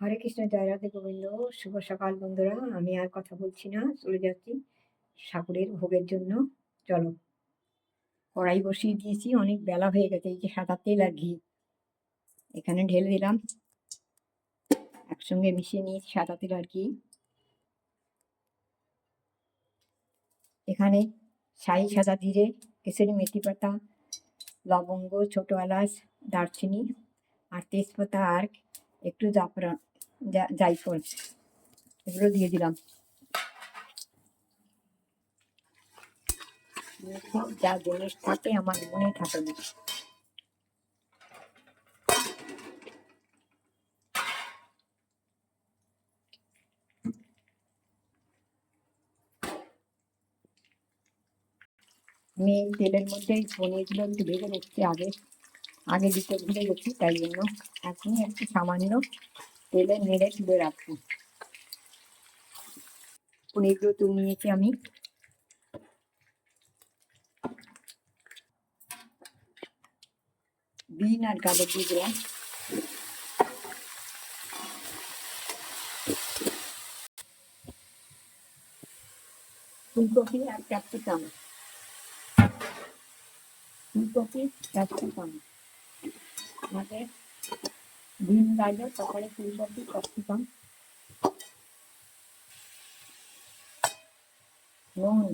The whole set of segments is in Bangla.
হরে কৃষ্ণ, জয় রাধে গোবিন্দ। শুভ সকাল বন্ধুরা, আমি আর কথা বলছি না, চলে যাচ্ছি সাগরের ভোগের জন্য। চলো, কড়াই বসিয়ে দিয়েছি, অনেক বেলা হয়ে গেছে, এই যে সাদা ঘি। এখানে ঢেলে দিলাম। একসঙ্গে মিশিয়ে নিয়েছি সাদা আর ঘি। এখানে ছাই সাদা জিরে, কেশরি, মেথি পাতা, লবঙ্গ, ছোটো এলাচ, দারচিনি আর তেজপাতা আর একটু জাফরান জা- জায়ফল এগুলো দিয়ে দিলাম। যা জিনিস থাকে, আমার মনে থাকে না। আমি তেলের মধ্যে পনিরগুলো একটু ভেজে নিচ্ছি আগে। আগে দিতে ভুলে গেছি, তাই জন্য এখনই একটু সামান্য তেলে নেড়ে তুলে রাখব। পনিরগুলো তুলে নিয়েছি আমি বিন আর গাজর দিয়ে দিলাম। ফুলকপি আর ক্যাপসিকাম ফুলকপি ক্যাপসিকাম আমাদের বিন গাজর তারপরে ফুলকপি ক্যাপসিকাম নুন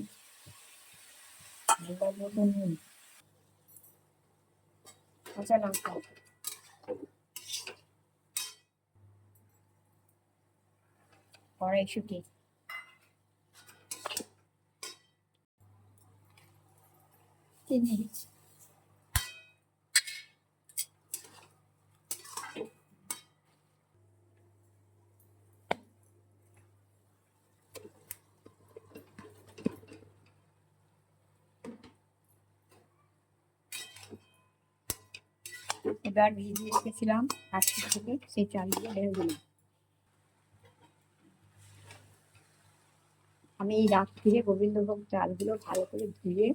আন্দাজ মতো নুন কাঁচা লঙ্কা কড়াইশুটি চিনি এবার ভিজিয়ে রেখেছিলাম আজকে থেকে সেই চালগুলো ঢেলে দিলাম আমি এই রাত্রিরে গোবিন্দভোগ চালগুলো ভালো করে ধুয়ে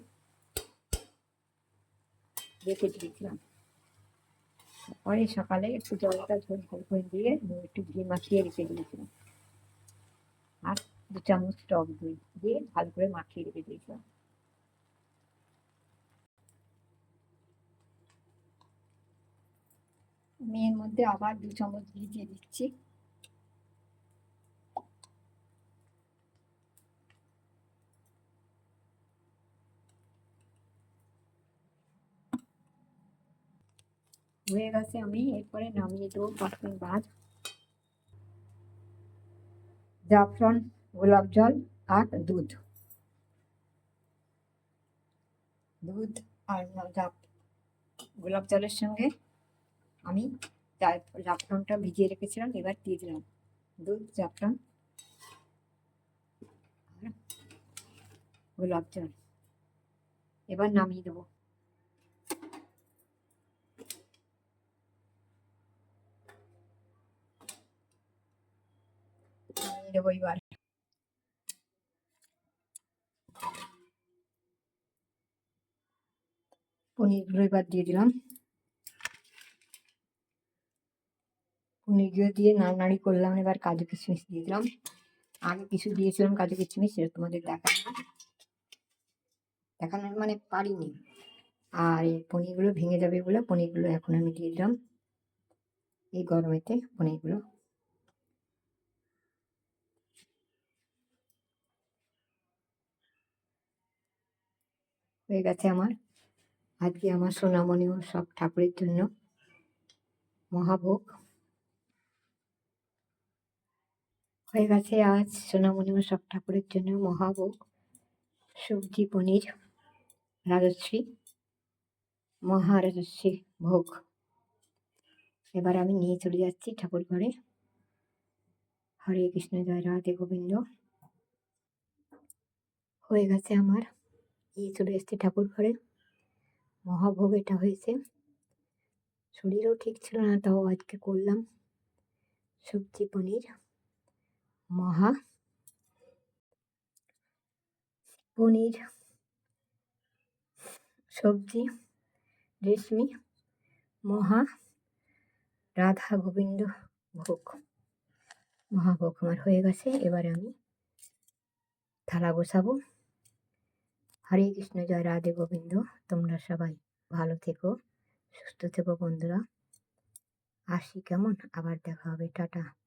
রেখে দিয়েছিলাম। পরে সকালে একটু জলটা ঝোল করে দিয়ে একটু ঘি মাখিয়ে রেখে দিয়েছিলাম। আর দু চামচ টক দই দিয়ে ভালো করে মাখিয়ে রেখে দিয়েছিলাম। আমি এর মধ্যে আবার দু চামচ ঘি দিয়ে দিচ্ছি। হয়ে গেছে, আমি এরপরে নামিয়ে দেবো পাঁচ মিনিট বাদ জাফরান, গোলাপ জল আর দুধ। দুধ আর গোলাপ জলের সঙ্গে আমি জাফ- জাফরানটা ভিজিয়ে রেখেছিলাম, এবার দিয়ে দিলাম। দুধ, জাফরান। গোলাপ জল। এবার নামিয়ে দেবো। নামিয়ে দেবো এবার। পনিরগুলো এবার দিয়ে দিলাম। পনিরগুলো দিয়ে নাড়ানাড়ি করলাম, এবার কাজু কিশমিশ দিয়ে দিলাম। আগে কিছু দিয়েছিলাম কাজু কিশমিশ, সেটা তোমাদের দেখানো। দেখানোর মানে পারিনি। আর এই পনিরগুলো ভেঙে যাবে বলে পনিরগুলো এখন আমি দিয়ে দিলাম। এই গরমেতে পনিরগুলো। হয়ে গেছে আমার। আজকে আমার সোনামণি ও সব ঠাকুরের জন্য মহাভোগ। হয়ে গেছে আজ সোনামণি ও সব ঠাকুরের জন্য মহাভোগ, সবজি, পনির, রাজশ্রী, মহারাজশ্রী ভোগ। এবার আমি নিয়ে চলে যাচ্ছি ঠাকুর ঘরে। হরে কৃষ্ণ, জয় রাধে গোবিন্দ। হয়ে গেছে আমার, নিয়ে চলে এসেছি ঠাকুর ঘরে। মহাভোগ এটা হয়েছে। শরীরও ঠিক ছিল না, তাও আজকে করলাম। সবজি, পনির মহা পনির, সবজি, রেশমি, মহা রাধা গোবিন্দ ভোগ। মহাভোগ আমার হয়ে গেছে, এবারে আমি থালা বসাবো হরে কৃষ্ণ, জয় রাধে গোবিন্দ। তোমরা সবাই ভালো থেকো, সুস্থ থেকো বন্ধুরা। আসি কেমন? আবার দেখা হবে। টাটা।